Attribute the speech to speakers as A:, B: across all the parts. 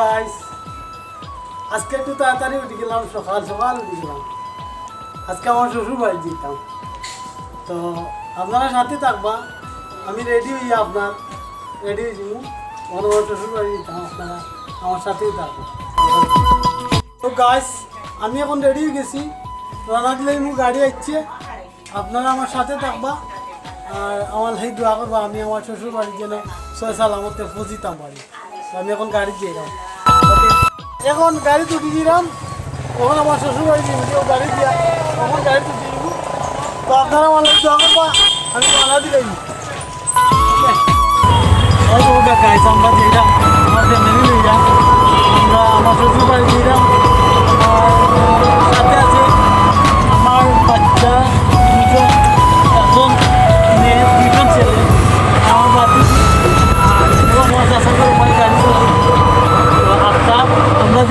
A: Guys আজকে একটু তাড়াতাড়ি উঠে গেলাম সকাল সকাল উঠে গেলাম আজকে আমার শ্বশুর বাড়ি যেতাম। তো আপনারা সাথে থাকবা। আমি রেডি হইয়া আপনার রেডি হয়ে যাব আমার আমার শ্বশুর বাড়ি যেতাম, আপনারা আমার সাথেই থাকব তো গাইস আমি এখন রেডি হয়ে গেছি। রানা দিলে মু গাড়ি আসছে আপনারা আমার সাথে থাকবা। আর আমার সেই দোয়া করবা, আমি আমার শ্বশুর বাড়ি যেন ছয় সাল আমাকে পৌঁছিতাম তো আমি এখন গাড়ি দিয়ে এলাম এখন গাড়ি তো দিলাম তখন আমার শ্বশুর বাড়ি কেউ গাড়ি দিয়া তখন গাড়ি তো দিয়ে দিব। তো আপনারা আমার লাগে দোয়া করবা আমি দিলাম তো ওটা গাইছে আমরা দিলাম, আমার ফ্যামিলি লইলাম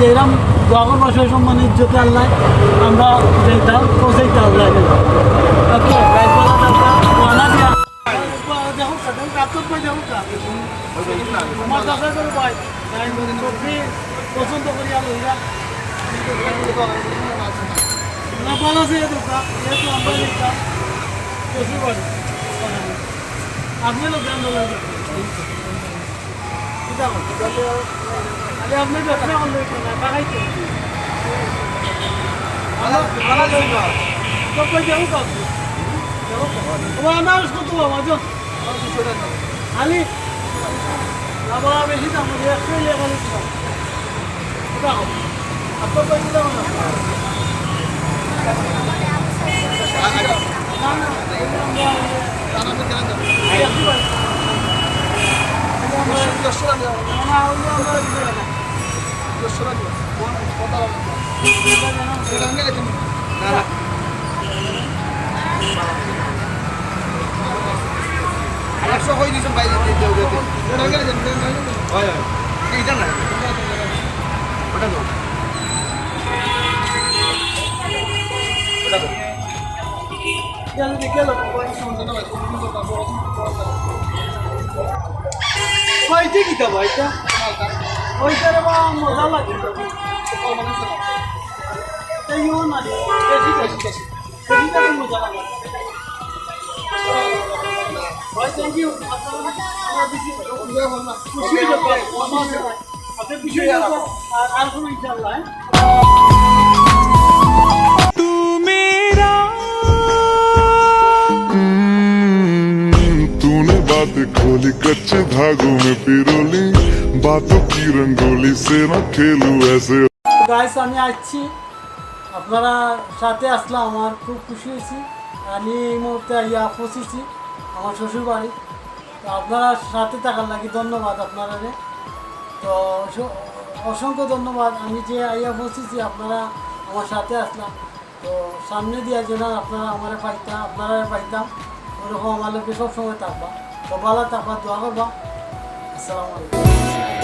A: আমরা যেরাম দোয়াগর মাসের সম্মানে ইজ্জতে আল্লাহ, আমরা যেতাম পৌঁছাইতে আল্লাহ ওকে দিয়া পছন্দ করি আলো না ভালো আছে যেহেতু আমরা প্রচুর বাড়ি আপনি লোক জান লাগে আরে আপনি ব্যবসা করলে না বাগাইতে তো মাঝো আলি বেশি দাম একশো লেগে দেখো আপনার না
B: একশো কই দিয়েছেন বাইরে হয় হয় এইটা না ওটা তো ওটা তো
A: গেল গেল কয়টি কিতাব এটা ওইটার বা মজা লাগে তাইও না বেশি বেশি বেশি বেশিটা তো মজা লাগে ভাই থ্যাংক ইউ আপনারা আমরা বেশি খুশি হয়ে যাবো আপনি খুশি হয়ে যাবো আর আর কোনো ইনশাআল্লাহ হ্যাঁ
C: तूने बातें खोली कच्चे धागों में पिरोली बातों की रंगोली से न खेलू ऐसे
A: গাইস আমি আসছি আপনারা সাথে আসলাম আমার খুব খুশি হয়েছি আমি এই মুহূর্তে ইয়া পৌঁছেছি আমার শ্বশুর বাড়ি তো আপনারা সাথে থাকার লাগি ধন্যবাদ আপনারা তো অস- অসংখ্য ধন্যবাদ আমি যে আইয়া পৌঁছেছি আপনারা আমার সাথে আসলাম তো সামনে দিয়া যেন আপনারা আমার পাইতাম আপনারা পাইতাম ওরকম আমার লোকে সবসময় থাকবা তো ভালো থাকবা দোয়া করবা Assalamu alaikum.